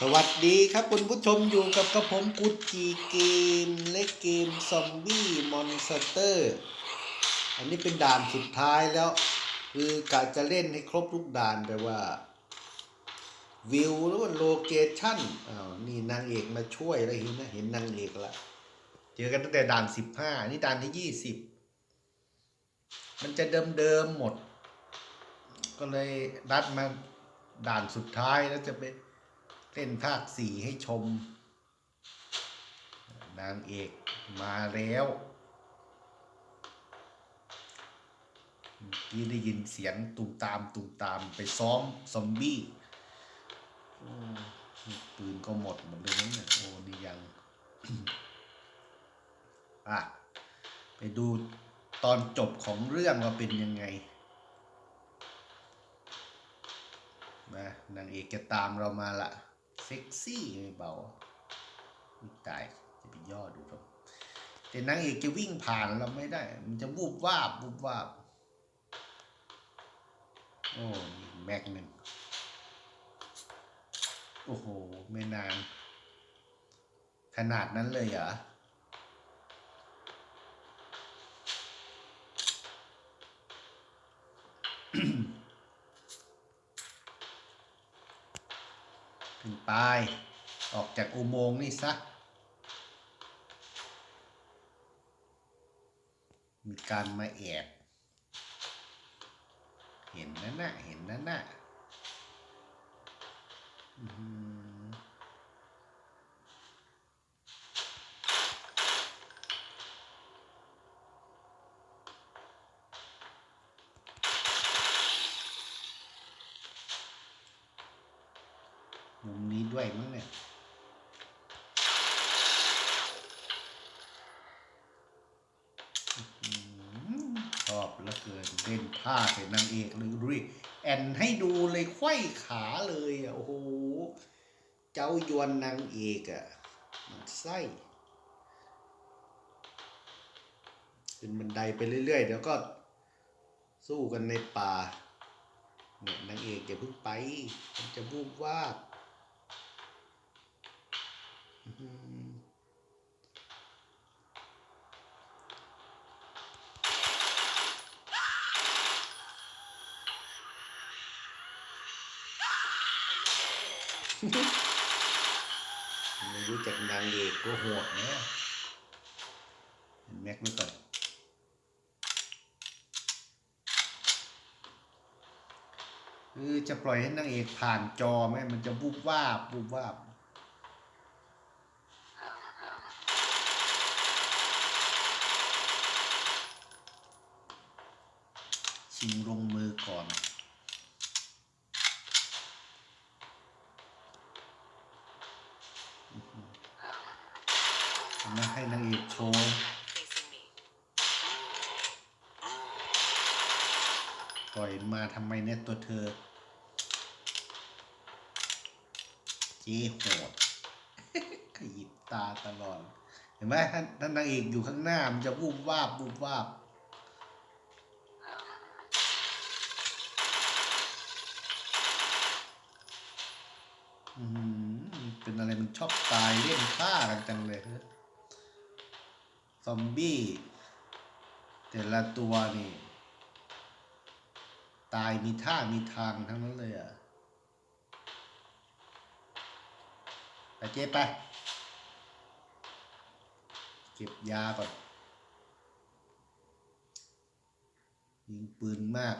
สวัสดีครับคุณผู้ชมอยู่กับกระผมกุจีเกมและเกมซอมบี้มอนสเตอร์ อันนี้เป็นด่านสุดท้ายแล้ว คือกะจะเล่นให้ครบทุกด่านแต่ว่า วิวหรือว่าโลเคชั่นอ้าวนี่นางเอกมาช่วยแล้วเห็นนะเห็นนางเอกละเจอกันตั้งแต่ด่านสิบห้านี่ด่านที่ยี่สิบมันจะเดิมๆหมด ก็เลยนัดมาด่านสุดท้ายแล้วจะไป เล่นภาคสี่ให้ชม นางเอกมาแล้วเมื่อกี้ได้ยินเสียงตูมตามตูมตามไปซ้อมซอมบี้ปืนก็หมดหมดเลยนะเนี่ยโอ้นี่ยัง อะ ไปดูตอนจบของเรื่องว่าเป็นยังไงมานางเอกจะตามเรามาละ เซ็กซี่ไม่เบาตายจะไปย่อดูครับแต่นางเอกจะวิ่งผ่านเราไม่ได้ มันจะวูบวาบวูบวาบโอ้นี่แม็กหนึ่งโอ้โห ไม่นาน ขนาดนั้นเลยเหรอ ไป ออกจากอุโมงค์นี่ซะ มีการมาแอบ เห็นนั่นน่ะ เห็นนั่นน่ะ อือมุมนี้ด้วยมั้งเนี่ย อืมชอบ เหลือเกินเล่นท่าใส่นางเอกเลยดูดิแอนให้ดูเลยไขว้ขาเลยอะโอ้โหเจ้ายวนนางเอกอะมันไส้ขึ้นบันไดไปเรื่อยๆเดี๋ยวก็สู้กันในป่าเนี่ยนางเอกอย่าเพิ่งไป มันจะวูบวาบ ไม่รู้จักนางเอกก็หดนะเห็นแม็กไว้ก่อนคือจะปล่อยให้นางเอกผ่านจอไหมมันจะบูบวาบบูบวาบชิงลงมือก่อน มาให้นางเอกโชว์ปล่อยมาทำไมเนี่ยตัวเธอ เจ๊โหดขยิบตาตลอด เห็นไหมท่านท่านนางเอกอยู่ข้างหน้า มันจะวูบวาบวูบวาบอืมเป็นอะไรมันชอบตายเล่นฆ่ากันจังเลยเฮ้ย ซอมบี้แต่ละตัวนี่ ตายมีท่ามีทางทั้งนั้นเลยอะไปเจ๊ไป เก็บยาก่อน ยิงปืนมาก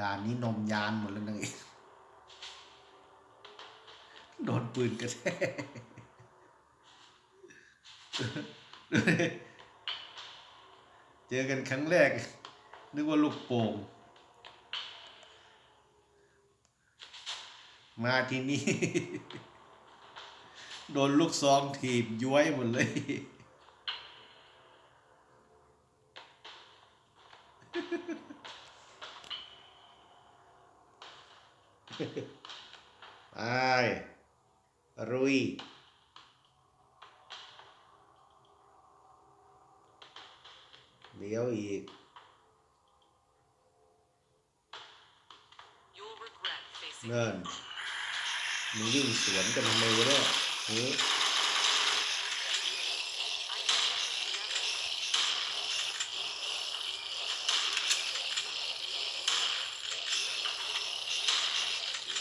ด่านนี้นมยานหมดแล้วนางเอกโดนปืนกระแทก เจอกันครั้งแรก นึกว่าลูกโป่ง มาที่นี่ โดนลูกซองถีบย้วยหมดเลยไปรุย เลี้ยวอีก You'll regret facing เงินมึงวิ่งสวนกันทำไมวะเนี่ยเฮ้ย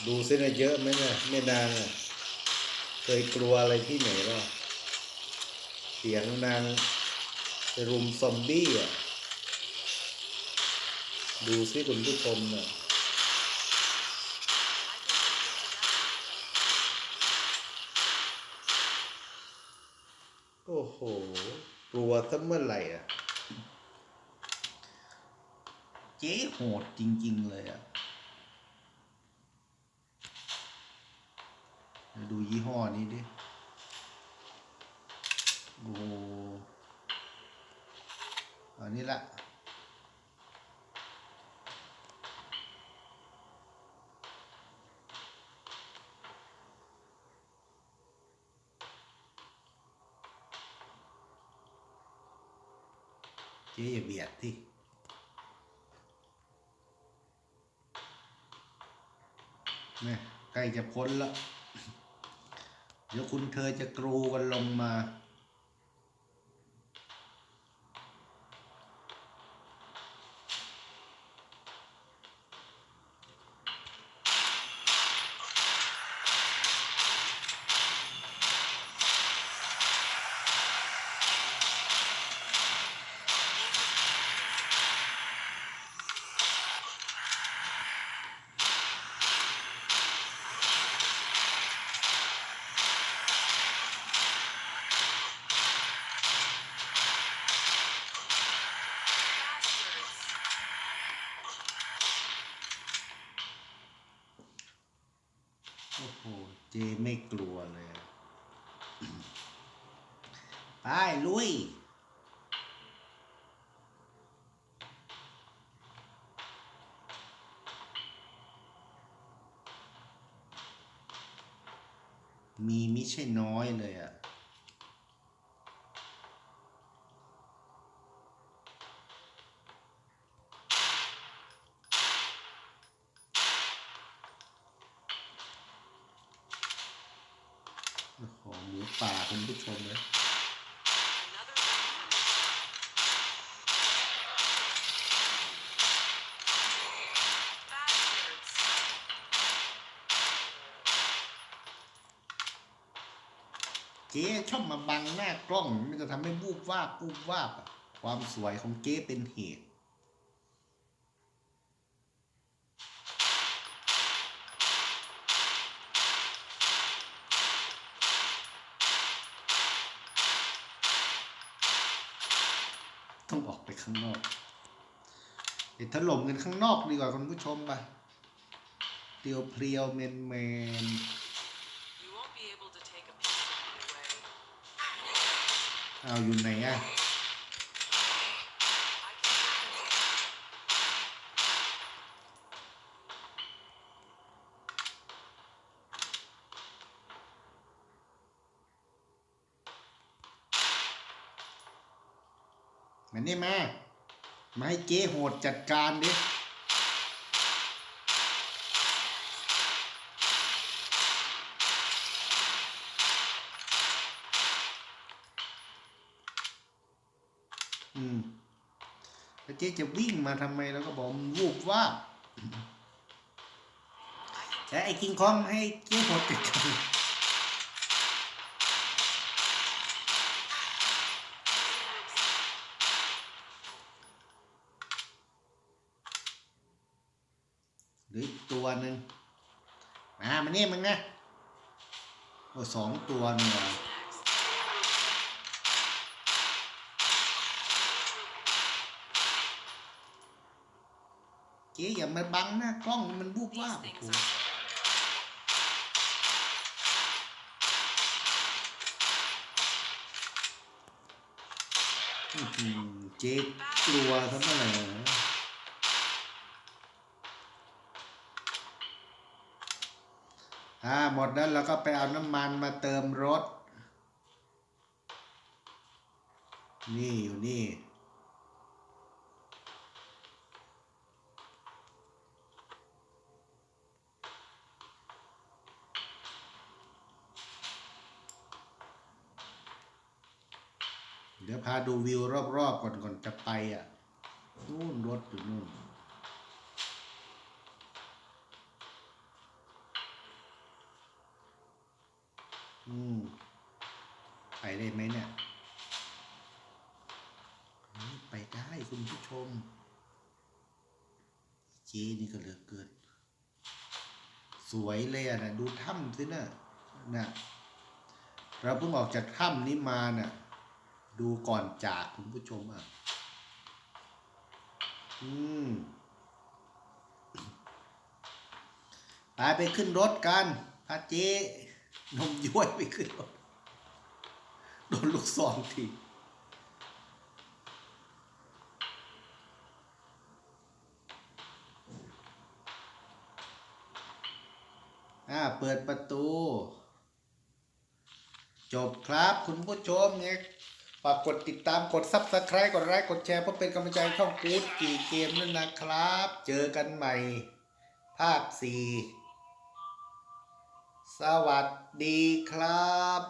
ดูซินะเยอะไหมเนี่ยแม่นางอะเคยกลัวอะไรที่ไหนบ้างเสียงนางไปรุมซอมบี้อะ ดูซิคุณผู้ชมน่ะโอ้โหกลัวตั้งเมื่อไหร่อะ เจ๊โหดจริง ๆ เลยอะดูยี่ห้อนี้ดิ โอ้อันนี้ละ เจ๊อย่าเบียดที่นี่ใกล้จะพ้นแล้วเดี๋ยวคุณเธอจะกรูกันลงมา โอ้โห เจไม่กลัวเลยอะ ไปลุยมีมิใช่น้อยเลยอะโอ้โหมูป่าคุณผู้ชมเล เจ๊ชอบมาบังหน้ากล้องมันจะทำให้วูบวาบวูบวาบอะความสวยของเจ๊เป็นเหตุต้องออกไปข้างนอกเดี๋ยวถล่มกันข้างนอกดีกว่าคุณผู้ชมไปเตียวเพรียวเมนเมน เอาอยู่ไหนอะมันนี่มา มาให้เจ๊โหดจัดการดิ อืมแล้วเจ๊จะวิ่งมาทำไมแล้วก็บอกมันวูบว่าบแต่ไอ้กิงคองให้เจ๊โหดจัดการหรืออีกตัวหนึ่งมามานี่มึงนะโอ้สองตัวเนี่ย เจ๊อย่ามาบังหน้ากล้องมันวูบ These ว่าบ things โอ้ are อื้อหือเจ๊กลัวทำอะไรอ่าหมดแล้วเราก็ไปเอาน้ำมันมาเติมรถ นี่อยู่นี่ เดี๋ยวพาดูวิวรอบๆก่อนก่อนจะไปอะ นู่นรถอยู่นู่น อืม ไปได้ไหมเนี่ย ไปได้คุณผู้ชม เจนี่ก็เหลือเกิน สวยเลยอะนะดูถ้ำสินะนะเราเพิ่งออกจากถ้ำนี้มาน่ะ ดูก่อนจากคุณผู้ชมอะ อืมไปไปขึ้นรถกันพาเจ๊นมย้วยไปขึ้นรถ โดนลูกซองทีอ่าเปิดประตู จบครับคุณผู้ชมเนี่ย ฝากกดติดตามกด Subscribe กดไลค์กดแชร์เพื่อเป็นกำลังใจให้ช่องกู๊ดกี่เกมนั่นนะครับ เจอกันใหม่ ภาค4สวัสดีครับ